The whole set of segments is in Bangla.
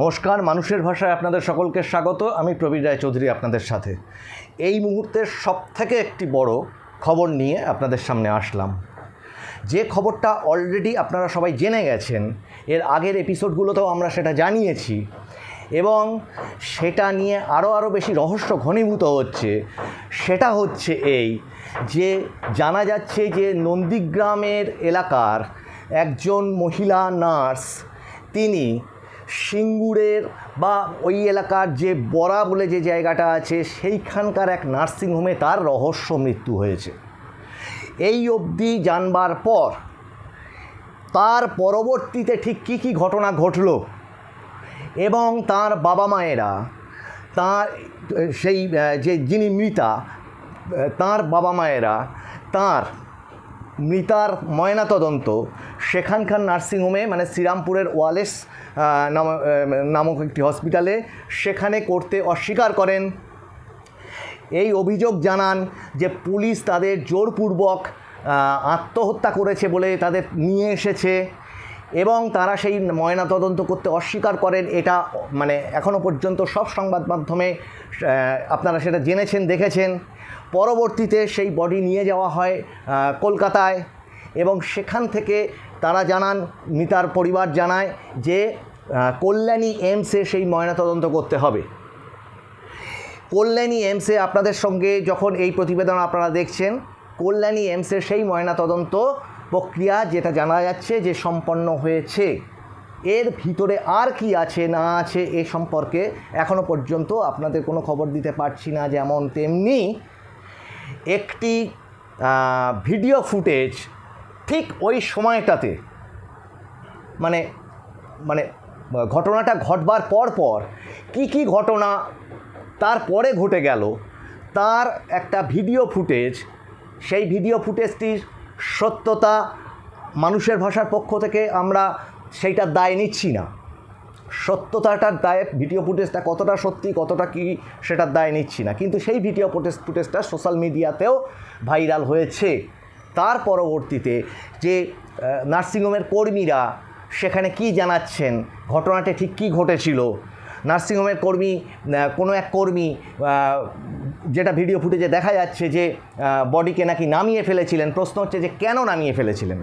নমস্কার, মানুষের ভাষায় আপনাদের সকলকে স্বাগত। আমি প্রবীর রায় চৌধুরী আপনাদের সাথে। এই মুহূর্তের সবথেকে একটি বড় খবর নিয়ে আপনাদের সামনে আসলাম। যে খবরটা অলরেডি আপনারা সবাই জেনে গেছেন, এর আগের এপিসোডগুলোতেও আমরা সেটা জানিয়েছি এবং সেটা নিয়ে আরও আরও বেশি রহস্য ঘনীভূত হচ্ছে। সেটা হচ্ছে এই যে জানা যাচ্ছে যে নন্দীগ্রামের এলাকার একজন মহিলা নার্স, তিনি সিঙ্গুরের বা ওই এলাকার যে বড়া বলে যে জায়গাটা আছে, সেইখানকার এক নার্সিংহোমে তার রহস্য মৃত্যু হয়েছে। এই অবধি জানবার পর তার পরবর্তীতে ঠিক কী কী ঘটনা ঘটল এবং তার বাবা মায়েরা, তার সেই যে যিনি মৃতা তার বাবা মায়েরা তার মৃতার ময়নাতদন্ত। সেখানকার নার্সিংহোমে মানে শ্রীরামপুরের ওয়ালেস নাম নামক একটি হসপিটালে সেখানে করতে অস্বীকার করেন। এই অভিযোগ জানান যে পুলিশ তাদের জোরপূর্বক আত্মহত্যা করেছে বলে তাদের নিয়ে এসেছে এবং তারা সেই ময়নাতদন্ত করতে অস্বীকার করেন। এটা মানে এখনও পর্যন্ত সব সংবাদ মাধ্যমে আপনারা সেটা জেনেছেন, দেখেছেন। পরবর্তীতে সেই বডি নিয়ে যাওয়া হয় কলকাতায় এবং সেখান থেকে তারা জানান মিতার পরিবার জানায় যে কল্যাণী এমসে সেই ময়নাতদন্ত করতে হবে। কল্যাণী এমসে আপনাদের সঙ্গে যখন এই প্রতিবেদন আপনারা দেখছেন, কল্যাণী এমসের সেই ময়নাতদন্ত প্রক্রিয়া যেটা জানা যাচ্ছে যে সম্পন্ন হয়েছে। এর ভিতরে আর কি আছে, না আছে এ সম্পর্কে এখনও পর্যন্ত আপনাদের কোনো খবর দিতে পারছি না যেমন তেমনি একটি ভিডিও ফুটেজ ঠিক ওই সময়টাতে। মানে মানে ঘটনাটা ঘটবার পর পর কি কি ঘটনা তারপরে ঘটে গেল, তার একটা ভিডিও ফুটেজ, সেই ভিডিও ফুটেজটির সত্যতা মানুষের ভাষার পক্ষ থেকে আমরা সেইটার দায় নিচ্ছি না। সত্যতাটার দায়ে ভিডিও ফুটেজটা কতটা সত্যি, কতটা কি সেটার দায় নিচ্ছি না। কিন্তু সেই ভিডিও ফুটেজ ফুটেজটা সোশ্যাল মিডিয়াতেও ভাইরাল হয়েছে। তার পরবর্তীতে যে নার্সিংহোমের কর্মীরা সেখানে কি জানাচ্ছেন, ঘটনাটা ঠিক কী ঘটেছিল? নার্সিংহোমের কর্মী কোনো এক কর্মী যেটা ভিডিও ফুটেজে দেখা যাচ্ছে যে বডিকে নাকি নামিয়ে ফেলেছিলেন, প্রশ্ন হচ্ছে যে কেন নামিয়ে ফেলেছিলেন?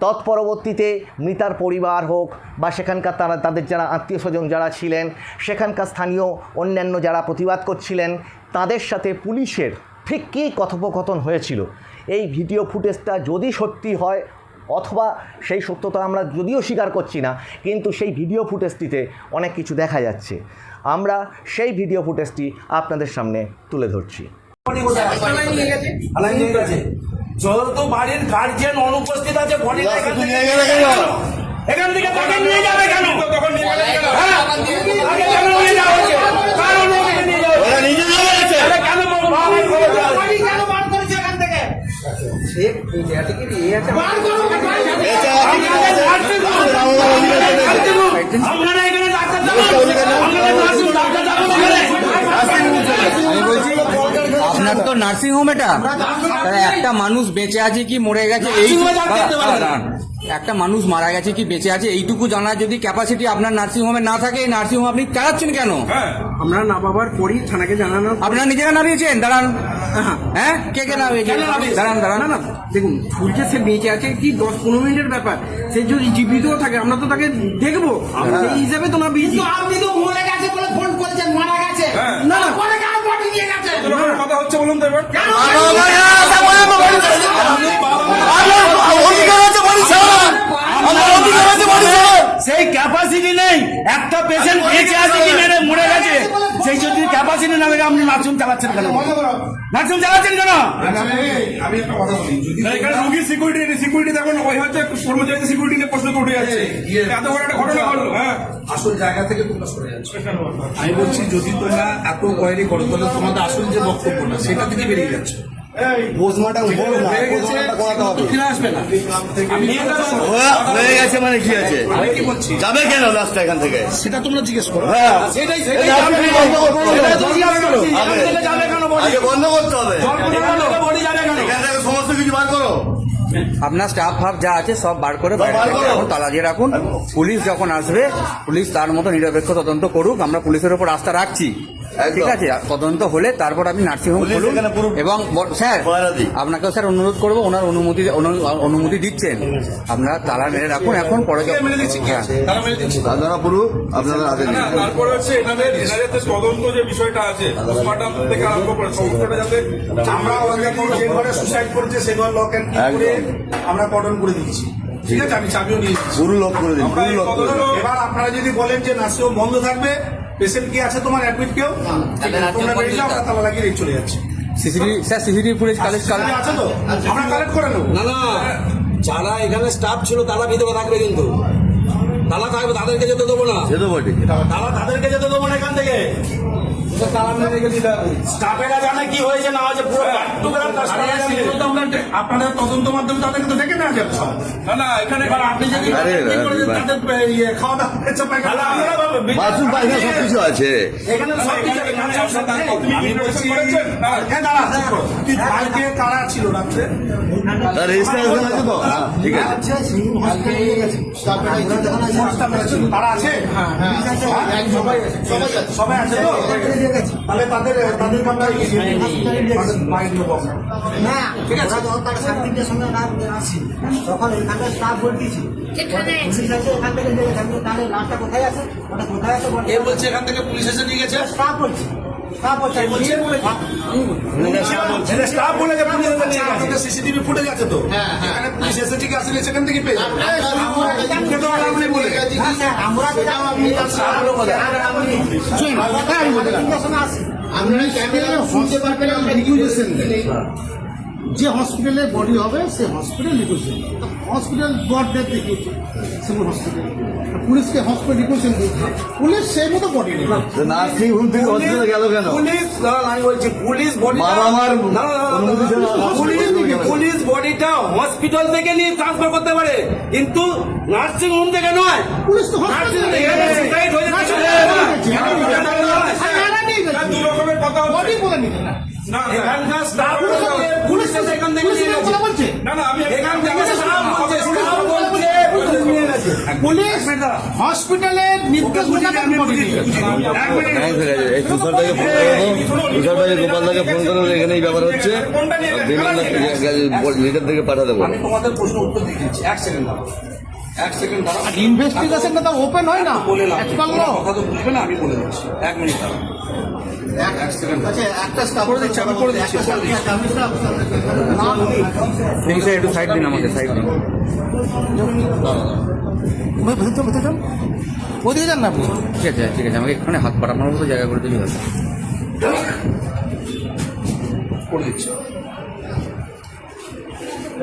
তৎপরবর্তীতে মৃতার পরিবার হোক বা সেখানকার তারা তাদের যারা আত্মীয় স্বজন যারা ছিলেন সেখানকার স্থানীয় অন্যান্য যারা প্রতিবাদ করছিলেন তাদের সাথে পুলিশের ঠিক কী কথোপকথন হয়েছিল? এই ভিডিও ফুটেজটা যদি সত্যি হয় অথবা সেই সত্যতা আমরা যদিও স্বীকার করছি না কিন্তু সেই ভিডিও ফুটেজটিতে অনেক কিছু দেখা যাচ্ছে। আমরা সেই ভিডিও ফুটেজটি আপনাদের সামনে তুলে ধরছি। যত বাড়ির গার্জিয়ান অনুপস্থিত আছে বডি এখান থেকে নিয়ে এখান থেকে তাকে নিয়ে যাবে কেন হ্যাঁ? তাকে কেন নিয়ে যাওয়া? কার নিয়ে যাওয়া? নিজে করে দেওয়া আপনাদের নার্সিং হোম। Nursing home. আপনারা এখানে ডাক্তার দেখান। আপনারা নার্সিং হোম, ডাক্তার দেখান এখানে। আমি বলছি আপনার তো নার্সিং হোম এটা তাহলে একটা মানুষ বেঁচে আছে কি মরে গেছে এই না। একটা মানুষ মারা গেছে কি বেঁচে আছে এইটুকু জানার যদি ক্যাপাসিটি আপনার নার্সিং হোমে না থাকে এই নার্সিং হোম আপনি চালাচ্ছেন কেন? আমরা না বাবার পরই থানাকে জানানো আপনারা নিজেরা নামিয়েছেন? দাঁড়ান। হ্যাঁ। কে কে নামিয়েছেন? দাঁড়ান দাঁড়ান। না না দেখুন ফুলকে সে বেঁচে আছে কি দশ পনেরো মিনিটের ব্যাপার। সে যদি জীবিত থাকে আমরা তো তাকে দেখব। সেই হিসাবে তোমরা বিজি আপনি তো মরে গেছে বলে ফোন করেছেন মারা গেছে। না না কথা হচ্ছে বলুন তো এবার। সেই ক্যাপাসিটি নেই। একটা পেশেন্ট বেঁচে আছে কি মেরে মরে গেছে। সেই চৌধুরী ক্যাপাসিটি না মেরে আপনি নাচুন চালাচ্ছেন কেন? নাচুন চালাচ্ছেন কেন? আমি একটা কথা বলি। যদি রুগীর সিকিউরিটি সিকিউরিটি দেখুন ওই হচ্ছে কর্মচারী সিকিউরিটি নিয়ে প্রশ্ন উঠে যাচ্ছে। এত বড় একটা ঘটনা। হলো হ্যাঁ। আসল জায়গা থেকে তোমরা সরে যাচ্ছ। আমি বলছি যদি তোমরা এত কয়েরি করো তাহলে তোমাদের আসল যে বক্তব্যটা সেটা থেকে বেরিয়ে যাচ্ছে। পোস্টমর্টম হোক না হয়ে করাতে হবে। গেছে মানে কি আছে? আমি কি বলছি? যাবে কেন রাস্তা এখান থেকে? সেটা তোমরা জিজ্ঞেস করো। হ্যাঁ। সেটাই বন্ধ করতে হবে। সমস্ত কিছু বার করো। আপনার স্টাফ ফাফ যা আছে সব বার করে এখন তালা দিয়ে রাখুন। পুলিশ যখন আসবে পুলিশ তার মতো নিরপেক্ষ তদন্ত করুক। আমরা পুলিশের উপর আস্থা রাখছি। ঠিক আছে তদন্ত হলে তারপর আপনি নার্সিংহোম খুলুন এবং স্যার আপনাকেও স্যার অনুরোধ করব ওনার অনুমতি অনুমতি দিচ্ছেন। আপনারা তালা মেরে রাখুন এখন পরে হ্যাঁ। পুরু আপনারা আদেশ না, দিন। তারপরে হচ্ছে এনাদের এনাদের তদন্ত যে বিষয়টা আছে পোস্টমর্টম থেকে আরম্ভ করে সমস্তটা যাতে আমরা যে ঘরে সুসাইড করেছে সে ঘর লক অ্যান্ড করে আমরা কটন করে দিচ্ছি ঠিক আছে আমি চাবিও নিয়ে লক করে দিন আমরা পুরু এই লক করে এবার আপনারা যদি বলেন যে নার্সিংহোম বন্ধ থাকবে পেশেন্ট কি আছে তোমার? অ্যাডমিট কেউ? তোমরা বেরিয়ে যাও আমরা তালা লাগিয়ে চলে যাচ্ছি। CCTV sir CCTV footage collect collect আছে তো? আমরা কালেক্ট করে নেব। না না যারা এখানে স্টাফ ছিল তারা ভিতরে থাকবে কিন্তু। তালা থাকবে তাদেরকে যেতে দেবো না। যেতে বটে তারা তাদেরকে যেতে দেবো না এখান থেকে। স্টাফেরা জানে কি হয়েছে না হয়েছে পুরো বাট্টুকেরা তার staff জানে। আপনাদের তদন্ত মাধ্যমে তাদেরকে তো দেখে নেওয়া যাবে না না এখানে আপনি যদি আরে, কি করে যে আরে, তাদের ইয়ে খাওয়া দাওয়া সবকিছু আছে। এখানে কালকে কারা ছিল রাত্রে? হ্যাঁ, ঠিক আছে। তারা আছে? হ্যাঁ সবাই আছে সবাই আছে। তো তাহলে তাদের তাদেরকে আমরা না ঠিক আছে। যখন তার সাড়ে তিনটের সময় রাত আসি তখন এখানে স্টাফ বলতেছি এখানে আছে। পুলিশ আছে এখান থেকে নিয়ে গেছে। তাহলে লাশটা কোথায় আছে? ওটা কোথায় আছে এ বলছে এখান থেকে পুলিশ এসে নিয়ে গেছে? স্টাফ বলছি। স্টাফ বলছে আমি বলছি এটা স্টাফ বলে যে পুলিশ এসে সিসিটিভি ফুটেজ আছে তো? এখানে পুলিশ এসে ঠিক আছে সেখান থেকে পেয়ে যাবে। আমাকে তো আর আপনি বলে গেছেন। না, স্যার, আমরা ক্যামেরা শুনতে পারবেন আমরা রিকুইজেশন যে হসপিটালে বডি হবে সে hospital requisition hospital blood death দেখিয়েছে সিভিল হসপিটাল পুলিশকে হসপিটাল রিকুইজেশন দিয়েছে পুলিশ সেই মতো বডি নার্সিং হোম থেকে হসপিটালে গেল কেন পুলিশ আমি বলছি পুলিশ বডি বাবা আমার অনুমতি ছাড়া hospital থেকে গেল। পুলিশ বডিটা হসপিটাল থেকে নিয়ে ট্রান্সফার করতে পারে কিন্তু নার্সিং হোম থেকে নয় পুলিশ তো নার্সিং হয়ে কথা বডি বলে নিতে না না না, এখানকার স্টাফ পুলিশ এখান থেকে নিয়ে গেছে। না না আমি এখান থেকে স্টাফ বলছে স্টাফ বলছে পুলিশ হসপিটালের নির্দেশ মোতাবেক ফোন করে দেবো তুষারটাকে ফোন করে দেবো, এখানে এই ব্যাপার হচ্ছে। বিমান থেকে পাঠা দেবো। আমি তোমাদের প্রশ্ন উত্তর দিয়ে দিচ্ছি এক সেকেন্ড দাঁড়াও। এক সেকেন্ড দাঁড়াও। ইনভেস্টিগেশনটা তো ওপেন হয় না। বলে তোমরা কথা তো বুঝবে না আমি বলে দিচ্ছি। এক মিনিট দাঁড়াও। এক সেকেন্ড আচ্ছা একটা স্টাফ করে দিচ্ছি আমি করে দিচ্ছি করে দিচ্ছি। একটু সাইড দিন আমাকে সাইড দিন। যান। ওদিকে যান না আপনি। ঠিক আছে ঠিক আছে আমাকে এখানে হাত পাঠানোর মতো জায়গা করে দিলে হবে করে দিচ্ছি।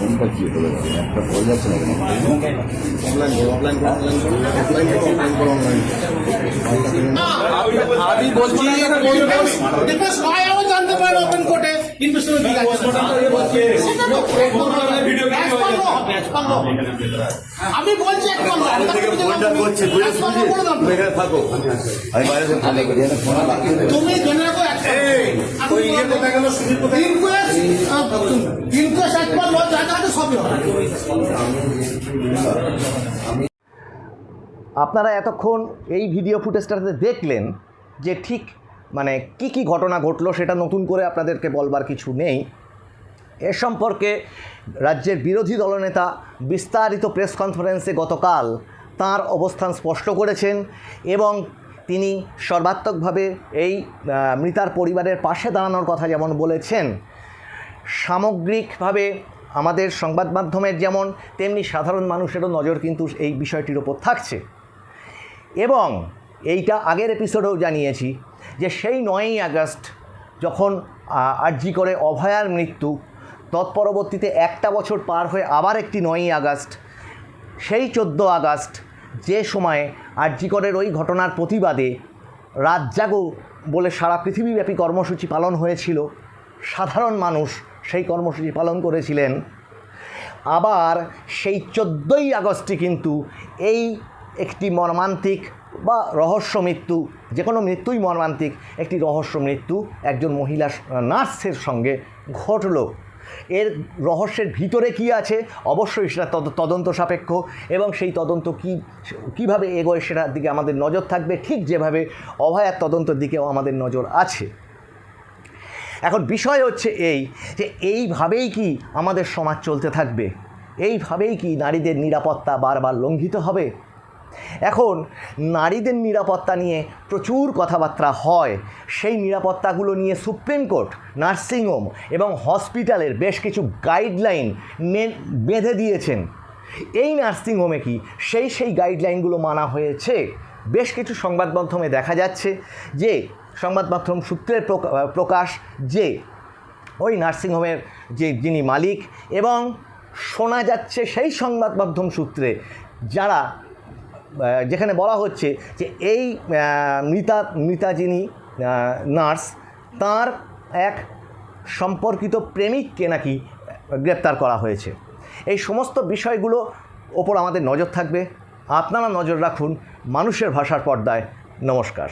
ফোনটা কি হলো একটা হয়ে যাচ্ছে না কেন আমি বলছি জানতে ওপেন কোর্টে। আমি। তুমি আপনারা এতক্ষণ এই ভিডিও ফুটেজটাতে দেখলেন যে ঠিক মানে কি কি ঘটনা ঘটলো সেটা নতুন করে আপনাদেরকে বলবার কিছু নেই। এ সম্পর্কে রাজ্যের বিরোধী দলনেতা বিস্তারিত প্রেস কনফারেন্সে গতকাল তার অবস্থান স্পষ্ট করেছেন এবং তিনি সর্বাত্মকভাবে এই মৃতার পরিবারের পাশে দাঁড়ানোর কথা যেমন বলেছেন, সামগ্রিকভাবে আমাদের সংবাদ মাধ্যমের যেমন, তেমনি সাধারণ মানুষেরও নজর কিন্তু এই বিষয়টির ওপর থাকছে। এবং এইটা আগের এপিসোডেও জানিয়েছি যে সেই নয়ই আগস্ট যখন আর্জি করে অভয়ার মৃত্যু, তৎপরবর্তীতে একটা বছর পার হয়ে আবার একটি নয়ই আগস্ট, সেই চোদ্দ আগস্ট যে সময়ে আর্জিকরের ওই ঘটনার প্রতিবাদে রাত জাগো বলে সারা পৃথিবীব্যাপী কর্মসূচি পালন হয়েছিল, সাধারণ মানুষ সেই কর্মসূচি পালন করেছিলেন। আবার সেই চোদ্দোই আগস্টে কিন্তু এই একটি মর্মান্তিক বা রহস্য মৃত্যু, যে কোনো মৃত্যুই মর্মান্তিক, একটি রহস্য মৃত্যু একজন মহিলা নার্সের সঙ্গে ঘটলো। এর রহস্যের ভিতরে কি আছে? অবশ্যই সেটা তদন্ত সাপেক্ষ এবং সেই তদন্ত কি, কীভাবে এগোয় সেটার দিকে আমাদের নজর থাকবে, ঠিক যেভাবে অভয়ার তদন্তের দিকেও আমাদের নজর আছে। এখন বিষয় হচ্ছে এই যে এইভাবেই কি আমাদের সমাজ চলতে থাকবে? এইভাবেই কি নারীদের নিরাপত্তা বারবার লঙ্ঘিত হবে? এখন নারীদের নিরাপত্তা নিয়ে প্রচুর কথাবার্তা হয়। সেই নিরাপত্তাগুলো নিয়ে সুপ্রিম কোর্ট নার্সিংহোম এবং হসপিটালের বেশ কিছু গাইডলাইন বেঁধে দিয়েছেন। এই নার্সিংহোমে কি সেই সেই গাইডলাইনগুলো মানা হয়েছে? বেশ কিছু সংবাদ মাধ্যমে দেখা যাচ্ছে যে, সংবাদ মাধ্যম সূত্রের প্রকা- প্রকাশ যে, ওই নার্সিংহোমের যে যিনি মালিক এবং শোনা যাচ্ছে সেই সংবাদ মাধ্যম সূত্রে যারা যেখানে বলা হচ্ছে যে এই মৃতা মৃতা যিনি নার্স, তার এক সম্পর্কিত প্রেমিককে নাকি গ্রেপ্তার করা হয়েছে। এই সমস্ত বিষয়গুলো ওপর আমাদের নজর থাকবে। আপনারা নজর রাখুন মানুষের ভাষার পর্দায়। নমস্কার।